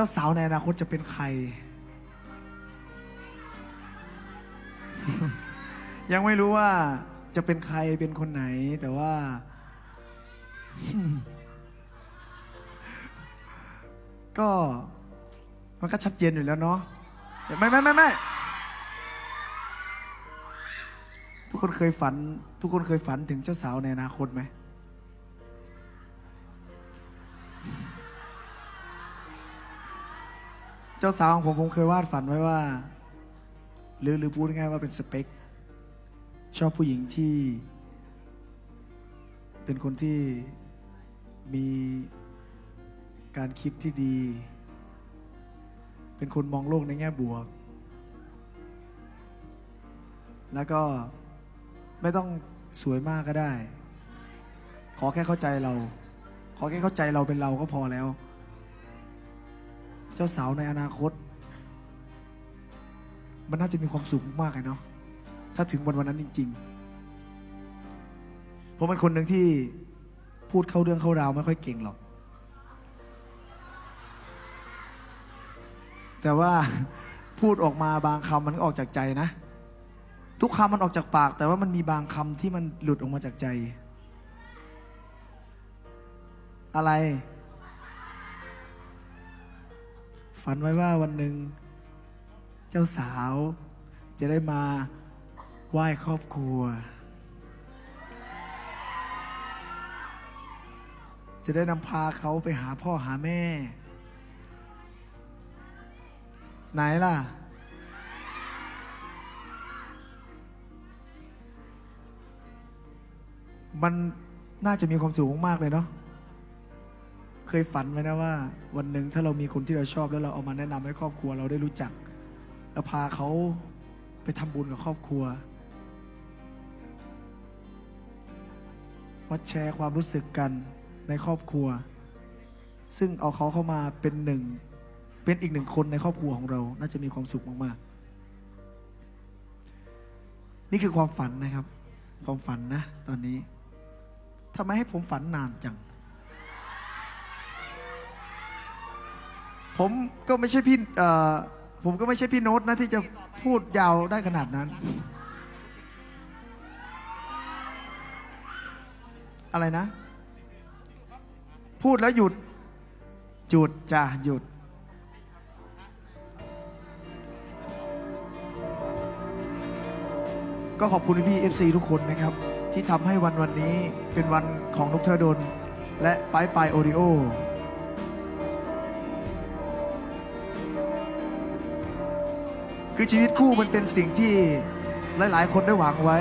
จ้าสาวในอนาคตจะเป็นใคร ยังไม่รู้ว่าจะเป็นใครเป็นคนไหน แต่ว่า ก็มันก็ชัดเจนอยู่แล้วเนาะไม่ไม่ไม่ไม่ทุกคนเคยฝัน ทุกคนเคยฝันถึงเจ้าสาวในอนาคตไหม เจ้าสาวของผมผมเคยวาดฝันไว้ว่า หรือหรือพูดง่ายๆว่าเป็นสเปค ชอบผู้หญิงที่ เป็นคนที่มีการคิดที่ดี เป็นคนมองโลกในแง่บวก แล้วก็ไม่ต้องสวยมากก็ได้ ขอแค่เข้าใจเรา ขอแค่เข้าใจเราเป็นเราก็พอแล้ว เจ้าสาวในอนาคต มันน่าจะมีความสุขมากเลยเนาะถ้าถึงวันวันนั้นจริงๆผมเป็นคนหนึ่งที่พูดเข้าเรื่องเข้าราวไม่ค่อยเก่งหรอก แต่ว่าพูดออกมาบางคำมันก็ออกจากใจนะ ทุกคำมันออกจากปาก แต่ว่ามันมีบางคำที่มันหลุดออกมาจากใจ อะไร ฝันไว้ว่าวันหนึ่ง เจ้าสาว จะได้มาไหว้ครอบครัว จะได้นำพาเขาไปหาพ่อหาแม่ ไหนล่ะ มันน่าจะมีความสุขมากเลยเนาะ เคยฝันไว้นะว่า วันหนึ่งถ้าเรามีคนที่เราชอบแล้วเราเอามาแนะนำให้ครอบครัวเราได้รู้จัก แล้วพาเขาไปทำบุญกับครอบครัวมาแชร์ความรู้สึกกันในครอบครัว ซึ่งเอาเขาเข้ามาเป็นหนึ่ง เป็นอีกหนึ่งคนในครอบครัวของเรา น่าจะมีความสุขมากๆ นี่คือความฝันนะครับ ความฝันนะ ตอนนี้ทำไมให้ผมฝันนานจัง ผมก็ไม่ใช่พี่เอ่อผมก็ไม่ใช่พี่โน้ตนะที่จะพูดยาวได้ขนาดนั้น อะไรนะ พูดแล้วหยุด หยุดจ้ะหยุด ก็ขอบคุณพี่เอฟซีทุกคนนะครับ ที่ทำให้วันวันนี้เป็นวันของนกเทอร์ดน และไปายปโอริโอ คือชีวิตคู่มันเป็นสิ่งที่หลาย ๆ คนได้หวังไว้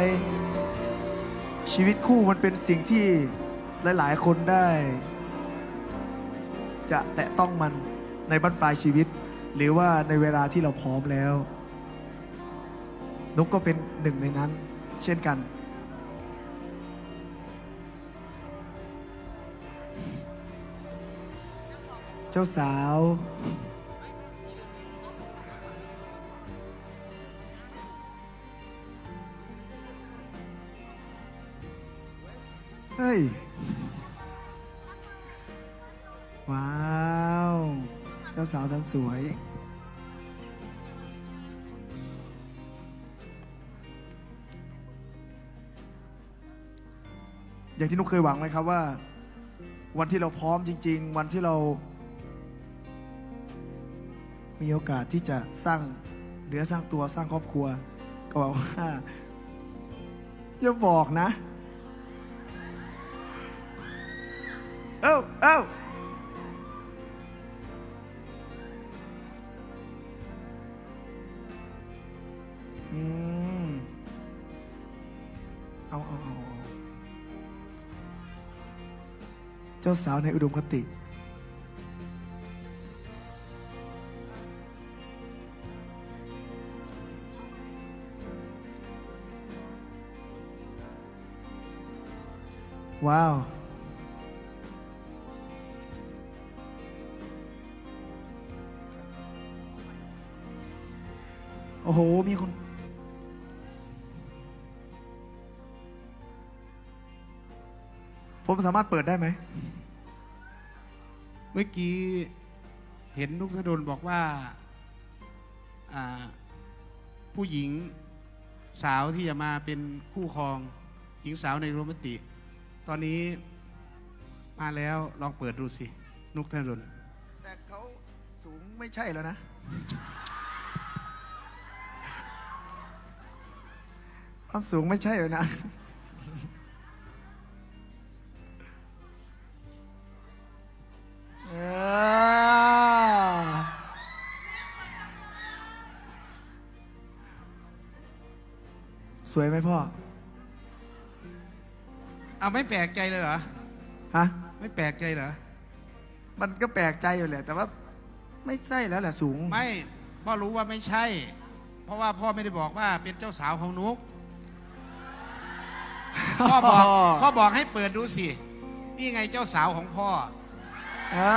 ชีวิตคู่มันเป็นสิ่งที่หลาย ๆ คนได้ จะแตะต้องมันในบั้นปลายชีวิต หรือว่าในเวลาที่เราพร้อมแล้ว นุกก็เป็นหนึ่งในนั้น เช่นกัน เจ้าสาว เฮ้ย ว้าว เจ้าสาวสันสวย อย่างที่นุกเคยหวังไหมครับว่า วันที่เราพร้อมจริง ๆ วันที่เรา มีโอกาสที่จะสร้างเนื้อสร้างตัวสร้างครอบครัว ก็บอกว่าอย่าบอกนะ เอ้าเอ้าอืมเอาเอาเอาเอาเจ้าสาวในอุดมคติ ว้าว โอ้โห มีคน ผมสามารถเปิดได้ไหม เมื่อกี้เห็นนุกธดลบอกว่าอ่า ผู้หญิงสาวที่จะมาเป็นคู่ครอง หญิงสาวในโรแมนติกตอนนี้มาแล้วลองเปิดดูสิ นุกธนดลแต่เขาสูงไม่ใช่แล้วนะ ความสูงไม่ใช่เลยนะเออสวยไหมพ่อ เอาไม่แปลกใจเลยเหรอ ฮะ ไม่แปลกใจเหรอ มันก็แปลกใจอยู่แหละ แต่ว่าไม่ใช่แล้วแหละสูง ไม่ พ่อรู้ว่าไม่ใช่ เพราะว่าพ่อไม่ได้บอกว่าเป็นเจ้าสาวของนุก พ่อบอกพ่อบอกให้เปิดดูสิ นี่ไงเจ้าสาวของพ่อ อ่า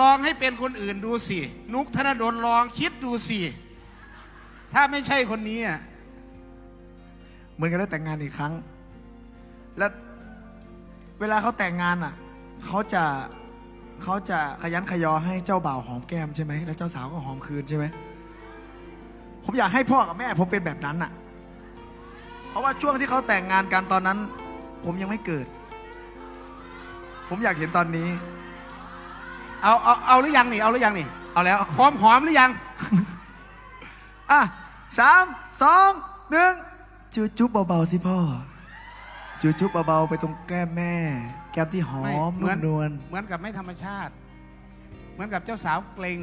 ลองให้เป็นคนอื่นดูสิ นุกธนดลลองคิดดูสิ ถ้าไม่ใช่คนนี้อะเหมือนกันได้แต่งงานอีกครั้ง แล้วเวลาเขาแต่งงานอะเขาจะเขาจะขยันขยอให้เจ้าบ่าวหอมแก้มใช่ไหมแล้วเจ้าสาวก็หอมคืนใช่ไหมผมอยากให้พ่อกับแม่ผมเป็นแบบนั้นอะ เพราะว่าช่วงที่เขาแต่งงานกันตอนนั้น ผมยังไม่เกิด ผมอยากเห็นตอนนี้ เอาเอาเอาหรือยังนี่ เอาหรือยังนี่ เอาแล้วหอมหอมหรือยัง อะสามสองหนึ่งจูจุ๊บเบาๆสิพ่อจูจุ๊บเบาๆไปตรงแก้มแม่ แก้มที่หอมไม่เหมืนุ่อนมนวลเหมือนกับไม่ธรรมชาติ เหมือนกับเจ้าสาวเกรง